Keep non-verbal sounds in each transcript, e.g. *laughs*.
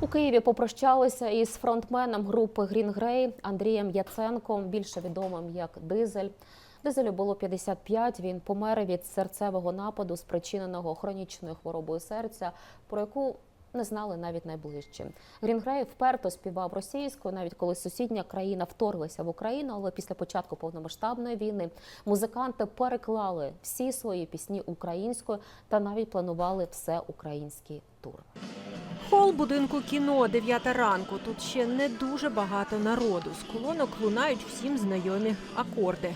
У Києві попрощалися із фронтменом групи Green Grey Андрієм Яценком, більше відомим як Дизель. Дизелю було 55, Він помер від серцевого нападу, спричиненого хронічною хворобою серця, про яку не знали навіть найближчі. Grey вперто співав російською, навіть коли сусідня країна вторглася в Україну. Але після початку повномасштабної війни музиканти переклали всі свої пісні українською та навіть планували все український тур. Хол будинку кіно, 9 ранку. Тут ще не дуже багато народу. З колонок лунають всім знайомі акорди.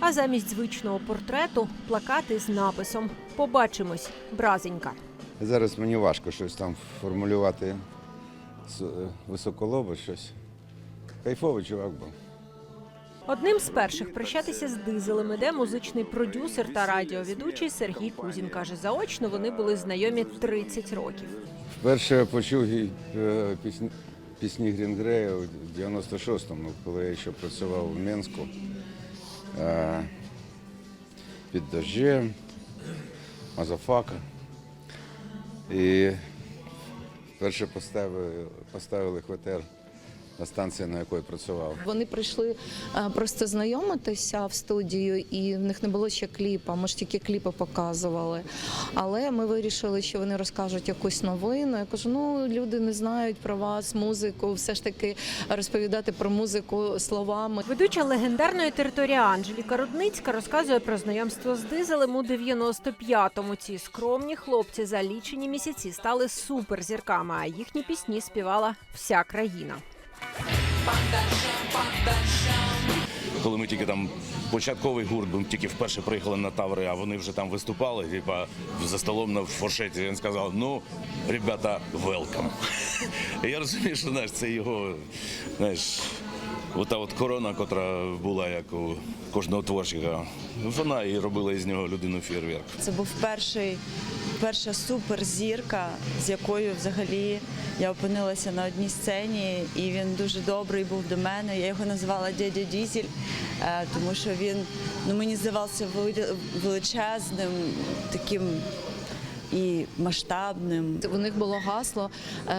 А замість звичного портрету плакати з написом Побачимось, бразенька. Зараз мені важко щось там формулювати е, високолобо, щось. Кайфовий чувак був. Одним з перших прощатися з дизелем іде музичний продюсер та радіоведучий Сергій Кузін. Каже, заочно вони були знайомі 30 років. Вперше я почув е, пісні, пісні Грінгрея у 96-му, коли я ще працював у Мінську. Е, Під дождем, Мазафака. І вперше поставили, поставили хватер на станції, на якої працював. Вони прийшли е, просто знайомитися в студію, і в них не було ще кліпа. Ми ж тільки кліпи показували. Але ми вирішили, що вони розкажуть якусь новину. Я кажу: ну люди не знають про вас, музику. Все ж таки розповідати про музику словами. Ведуча легендарної території Анжеліка Рудницька розказує про знайомство з дизелем у 95-му. Ці скромні хлопці за лічені місяці стали суперзірками, а їхні пісні співала вся країна. Коли ми тільки там початковий гурт, ми тільки вперше приїхали на Таври, а вони вже там виступали, типа за столом на форшеті. Він сказав: ну, ребята, велкам. *laughs* Я розумію, що знаєш, це його, знаєш, ота от корона, котра була як у кожного творчика, вона і робила із нього людину фєрверк. Це був перший, перша суперзірка, з якою взагалі я опинилася на одній сцені, і він дуже добрий був до мене. Я його називала дядя Дізель, е, тому що він ну, мені здавався вели- величезним, таким і масштабним. У них було гасло е,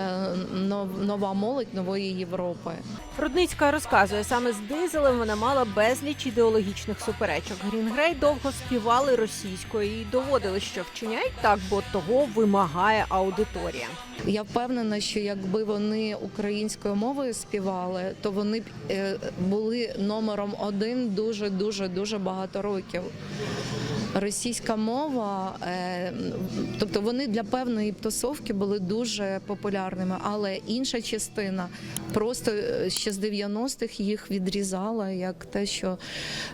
нова молодь нової Європи. Рудницька розказує, саме з дизелем вона мала безліч ідеологічних суперечок. Грінгрей довго співали російською і доводили, що вчиняють так, бо того вимагає аудиторія. Я впевнена, що якби вони українською мовою співали, то вони б е, були номером один дуже дуже дуже багато років. Російська мова, е, тобто вони для певної тусовки були дуже популярними, але інша частина просто е, ще з 90-х їх відрізала як те, що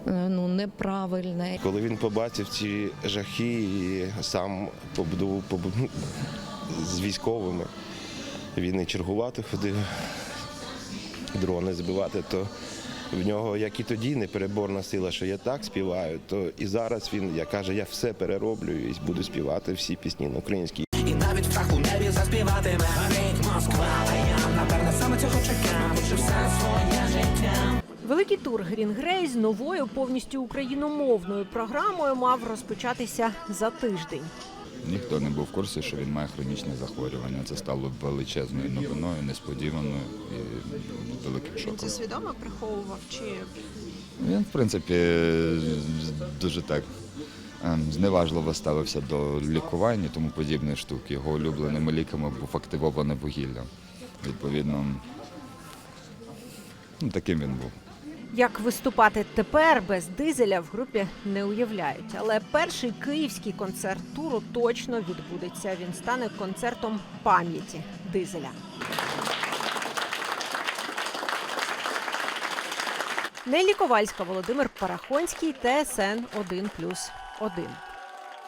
е, ну неправильне. Коли він побачив ці жахи і сам побудував побу- з військовими, він і чергувати ходив, дрони збивати, то в нього, як і тоді, непереборна сила, що я так співаю, то і зараз він я каже, я все перероблю і буду співати всі пісні на українській. І навіть в птах у небі заспіватиме горить Москва, а я напевне саме цього чекав, почув все своє життя. Великий тур Грінгрей з новою повністю україномовною програмою мав розпочатися за тиждень. Ніхто не був в курсі, що він має хронічне захворювання. Це стало величезною новиною, несподіваною і великим шоком. Це свідомо приховував чи Він, в принципі, дуже так ем, зневажливо ставився до лікування тому подібних штук. Його улюбленими ліками був активоване вугілля. Відповідно, ну, таким він був. Як виступати тепер без дизеля в групі не уявляють. Але перший київський концерт туру точно відбудеться. Він стане концертом пам'яті дизеля. Нелі Ковальська, Володимир Парахонський, ТСН 1+,1.